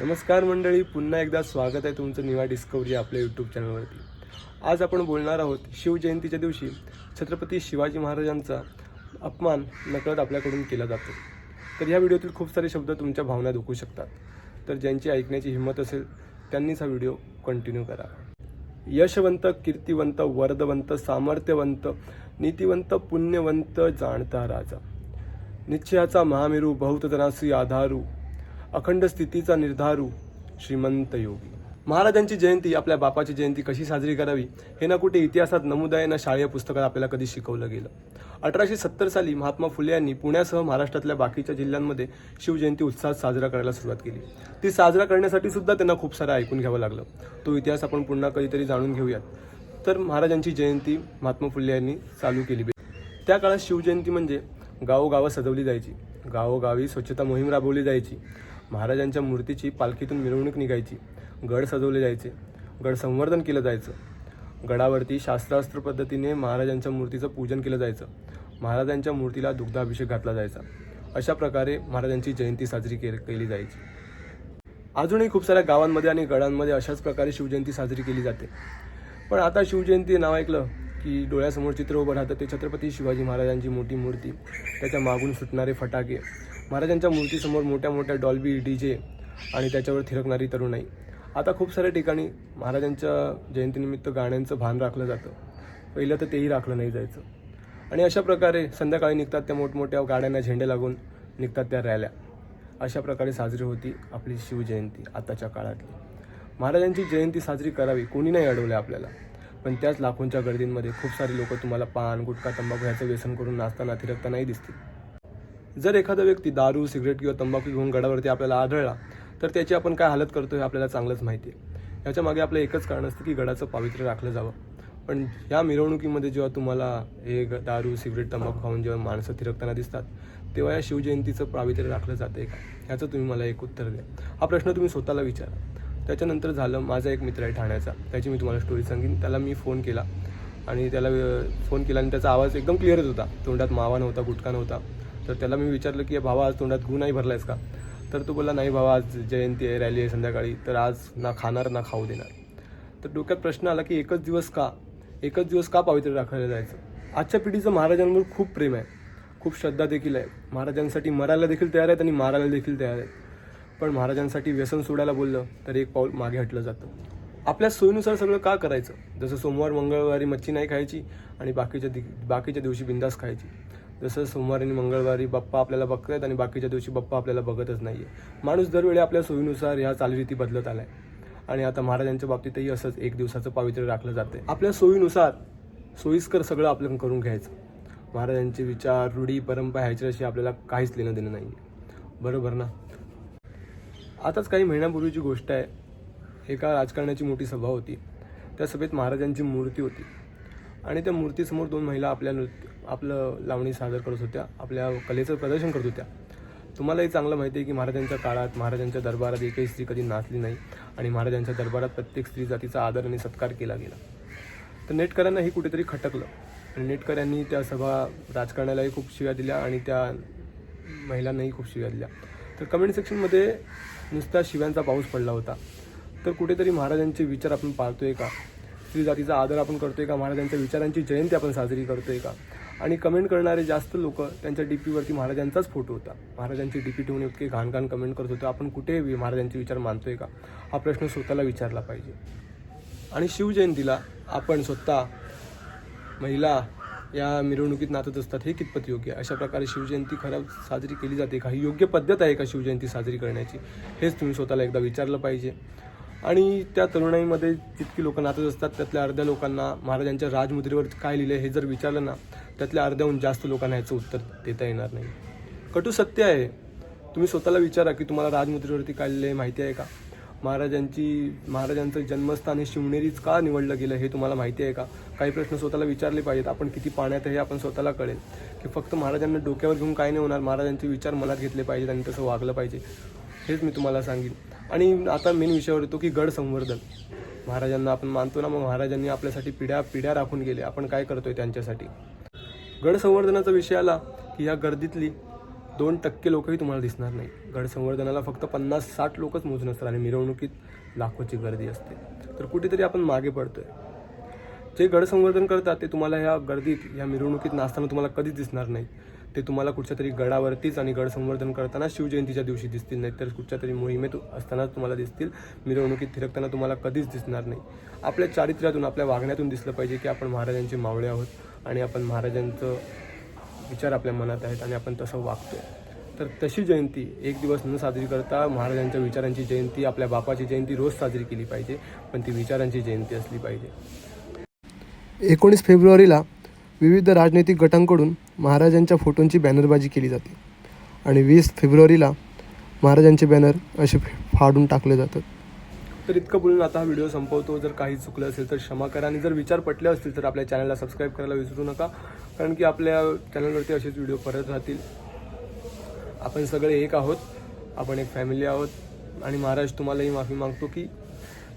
नमस्कार मंडळी पुन्हा एकदा स्वागत आहे तुमचं निवा डिस्कवरी आपल्या यूट्यूब चॅनलवरती आज आपण बोलणार आहोत शिवजयंतीच्या दिवशी छत्रपती शिवाजी महाराजांचा अपमान नकळत आपल्याकडून केला जातो. तर ह्या व्हिडिओतील खूप सारे शब्द तुमच्या भावना दुखू शकतात. तर ज्यांची ऐकण्याची हिंमत असेल त्यांनीच हा व्हिडिओ कंटिन्यू करा. यशवंत कीर्तिवंत वरदवंत सामर्थ्यवंत नीतिवंत पुण्यवंत जाणता राजा. निश्चयाचा महामेरू बहुत आधारू अखंड स्थितीचा निर्धारू श्रीमंत योगी. महाराजांची जयंती आपल्या बापाची जयंती कशी साजरी करावी हे ना कुठे इतिहासात नमूद आहे ना शाळेय पुस्तकात आपल्याला कधी शिकवलं गेलं? अठराशे सत्तर साली महात्मा फुले यांनी पुण्यासह महाराष्ट्रातल्या बाकीच्या जिल्ह्यांमध्ये शिवजयंती उत्साहात साजरा करायला सुरुवात केली. ती साजरा करण्यासाठी सुद्धा त्यांना खूप सारं ऐकून घ्यावं लागलं. तो इतिहास आपण पुन्हा कधीतरी जाणून घेऊयात. तर महाराजांची जयंती महात्मा फुले यांनी चालू केली. त्या काळात शिवजयंती म्हणजे गावोगावं सजवली जायची. गावोगावी स्वच्छता मोहीम राबवली जायची. महाराजांच्या मूर्तीची पालखीतून मिरवणूक निघायची. गड सजवले जायचे. गड संवर्धन केलं जायचं. गडावरती शास्त्रास्त्र पद्धतीने महाराजांच्या मूर्तीचं पूजन केलं जायचं. महाराजांच्या मूर्तीला दुग्धाभिषेक घातला जायचा. अशा प्रकारे महाराजांची जयंती साजरी के केली जायची. अजूनही खूप साऱ्या गावांमध्ये आणि गडांमध्ये अशाच प्रकारे शिवजयंती साजरी केली जाते. पण आता शिवजयंती नाव ऐकलं की डोळ्यासमोर चित्र उभं राहतं ते छत्रपती शिवाजी महाराजांची मोठी मूर्ती. त्याच्या मागून सुटणारे फटाके. महाराजांच्या मूर्तीसमोर मोठ्या मोठ्या डॉल्बी डी जे आणि त्याच्यावर थिरकणारी तरुणाई. आता खूप साऱ्या ठिकाणी महाराजांच्या जयंतीनिमित्त गाण्यांचं भान राखलं जातं. पहिलं तर तेही राखलं नाही जायचं. आणि अशा प्रकारे संध्याकाळी निघतात त्या मोठमोठ्या गाड्यांना झेंडे लागून निघतात त्या रॅल्या. अशा प्रकारे साजरी होती आपली शिवजयंती आताच्या काळातली. महाराजांची जयंती साजरी करावी कोणी नाही अडवलं आपल्याला. पण त्याच लाखोंच्या गर्दींमध्ये खूप सारे लोक तुम्हाला पान गुटखा तंबाखू ह्याचं व्यसन करून नाचताना थिरकतानाही दिसतील. जर एखादा व्यक्ती दारू सिगरेट किंवा तंबाखू घेऊन गडावरती आपल्याला आढळला तर त्याची आपण काय हालत करतो हे आपल्याला चांगलंच माहिती आहे. याच्या मागे आपलं एकच कारण असतं की गडाचं पावित्र्य राखलं जावं. पण ह्या मिरवणुकीमध्ये जेव्हा तुम्हाला हे दारू सिगरेट तंबाखू खाऊन जेव्हा माणसं थिरकताना दिसतात तेव्हा या शिवजयंतीचं पावित्र्य राखलं जाते का? ह्याचं तुम्ही मला एक उत्तर द्या. हा प्रश्न तुम्ही स्वतःला विचारा. त्याच्यानंतर झालं माझा एक मित्र आहे ठाण्याचा त्याची मी तुम्हाला स्टोरी सांगेन. त्याला मी फोन केला आणि त्याला फोन केला आणि त्याचा आवाज एकदम क्लिअरच होता. तोंडात मावा नव्हता गुटखा नव्हता. तर त्याला मी विचारलं की भावा आज तोंडात गु नाही भरलायस का? तर तो बोलला नाही भावा आज जयंती आहे रॅली आहे संध्याकाळी. तर आज ना खाणार ना खाऊ देणार. तर डोक्यात प्रश्न आला की एकच दिवस का? एकच दिवस का पावित्र्य राखायला जायचं? आजच्या पिढीचं महाराजांवर खूप प्रेम आहे. खूप श्रद्धा देखील आहे. महाराजांसाठी मरायला देखील तयार आहेत आणि मारायला देखील तयार आहेत. पण महाराजांसाठी व्यसन सोडायला बोललं तर एक पाऊल मागे हटलं जातं. आपल्या सोयीनुसार सगळं का करायचं? जसं सोमवार मंगळवारी मच्छी नाही खायची आणि बाकीच्या दि बाकीच्या दिवशी बिंदास खायची. जसं सोमवार आणि मंगळवारी बाप्पा आपल्याला बघतायत आणि बाकीच्या दिवशी बाप्पा आपल्याला बघतच नाही आहे माणूस दरवेळी आपल्या सोयीनुसार ह्या चालीरीती बदलत आला आहे आणि आता महाराजांच्या बाबतीतही असंच एक दिवसाचं पावित्र्य राखलं जाते आपल्या सोयीनुसार सोयीस्कर सगळं आपलं करून घ्यायचं. महाराजांचे विचार रूढी परंपरा ह्याच्याशी आपल्याला काहीच लेणं देणं नाही आहे बरोबर ना? आताच काही महिन्यापूर्वीची गोष्ट आहे. एका राजकारणाची मोठी सभा होती. त्या सभेत महाराजांची मूर्ती होती. आणि त्या मूर्तीसमोर दोन महिला आपल्या नृत्य आपलं लावणी सादर करत होत्या. आपल्या कलेचं प्रदर्शन करत होत्या. तुम्हालाही चांगलं माहिती आहे की महाराजांच्या काळात महाराजांच्या दरबारात एकही स्त्री कधी नाचली नाही आणि महाराजांच्या दरबारात प्रत्येक स्त्री जातीचा आदर आणि सत्कार केला गेला. तर नेटकऱ्यांनाही कुठेतरी खटकलं. आणि नेटकऱ्यांनी त्या सभा राजकारणालाही खूप शिव्या दिल्या आणि त्या महिलांनाही खूप शिव्या दिल्या. तर कमेंट सेक्शनमध्ये नुसता शिव्यांचा पाऊस पडला होता. तर कुठेतरी महाराजांचे विचार आपण पाळतोय का? स्त्री जातीचा आदर आपण करतोय का? महाराजांच्या विचारांची जयंती आपण साजरी करतोय का? आणि कमेंट करणारे जास्त लोक त्यांच्या डी पीवरती महाराजांचाच फोटो होता. महाराजांची डी पी ठेवून इतके घाण घाण कमेंट करत होते. आपण कुठे महाराजांचे विचार मानतोय का? हा प्रश्न स्वतःला विचारला पाहिजे. आणि शिवजयंतीला आपण स्वतः महिला या मिरवणुकीत नाचत असतात हे कितपत योग्य अशा प्रकारे शिवजयंती खरं साजरी केली जाते. का ही योग्य पद्धत आहे का शिवजयंती साजरी करण्याची? हेच तुम्ही स्वतःला एकदा विचारलं पाहिजे. आणि त्या तरुणाईमध्ये जितकी लोक नाचत असतात त्यातल्या अर्ध्या लोकांना महाराजांच्या राजमुद्रेवर काय लिहिलं हे जर विचारलं ना त्यातल्या अर्ध्याहून जास्त लोकांना ह्याचं उत्तर देता येणार नाही. कटू सत्य आहे. तुम्ही स्वतःला विचारा की तुम्हाला राजमुद्रेवरती काय लिहिलं आहे माहिती आहे का? महाराजांची महाराजांचं जन्मस्थान हे शिवनेरीच का निवडलं गेलं हे तुम्हाला माहिती आहे का? काही प्रश्न स्वतःला विचारले पाहिजेत. आपण किती पाण्यात आहे हे आपण स्वतःला कळेल. की फक्त महाराजांना डोक्यावर घेऊन काय नाही होणार. महाराजांचे विचार मनात घेतले पाहिजेत आणि तसं वागलं पाहिजे. हेच मी तुम्हाला सांगेन. आणि आता मेन विषयावर येतो की गड संवर्धन महाराजांना आपण मानतो ना मग महाराजांनी आपल्यासाठी पिढ्या पिढ्या राखून गेले. आपण काय करतोय त्यांच्यासाठी? गड संवर्धनाचा विषय आला की ह्या गर्दीतली दोन टक्के लोकही तुम्हाला दिसणार नाही. गडसंवर्धनाला फक्त पन्नास साठ लोकच मोजून असतात आणि मिरवणुकीत लाखोची गर्दी असते. तर कुठेतरी आपण मागे पडतोय. जे गडसंवर्धन करतात ते तुम्हाला ह्या गर्दीत ह्या मिरवणुकीत नाचताना तुम्हाला कधीच दिसणार नाही. ते तुम्हाला कुठच्या तरी गडावरतीच आणि गडसंवर्धन करताना शिवजयंतीच्या दिवशी दिसतील नाही तर कुठच्या तरी मोहिमेत असतानाच तुम्हाला दिसतील. मिरवणुकीत थिरकताना तुम्हाला कधीच दिसणार नाही. आपल्या चारित्र्यातून आपल्या वागण्यातून दिसलं पाहिजे की आपण महाराजांचे मावळे आहोत आणि आपण महाराजांचं विचार आपल्या मनात आहेत आणि आपण तसं वागतो तर तशी जयंती एक दिवस न साजरी करता महाराजांच्या विचारांची जयंती आपल्या बापाची जयंती रोज साजरी केली पाहिजे पण ती विचारांची जयंती असली पाहिजे. एकोणीस फेब्रुवारीला विविध राजनैतिक गटांकडून महाराजांच्या फोटोंची बॅनरबाजी केली जाते आणि वीस फेब्रुवारीला महाराजांचे बॅनर असे फाडून टाकले जातात. तर इतकं बोलून आता हा व्हिडिओ संपवतो. जर काही चुकलं असेल तर क्षमा करा आणि जर विचार पटले असतील तर आपल्या चॅनलला सबस्क्राईब करायला विसरू नका. कारण की आपल्या चॅनलवरती असेच व्हिडिओ परत राहतील. आपण सगळे एक आहोत. आपण एक फॅमिली आहोत. आणि महाराज तुम्हालाही माफी मागतो की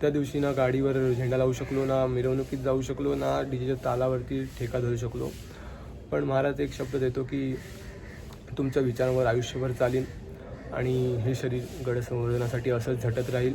त्या दिवशी ना गाडीवर झेंडा लावू शकलो ना मिरवणुकीत जाऊ शकलो ना डीजेच्या तालावरती ठेका धरू शकलो. पण महाराज एक शब्द देतो की तुमच्या विचारांवर आयुष्यभर चालीन आणि हे शरीर गडसंवर्धनासाठी असंच झटत राहील.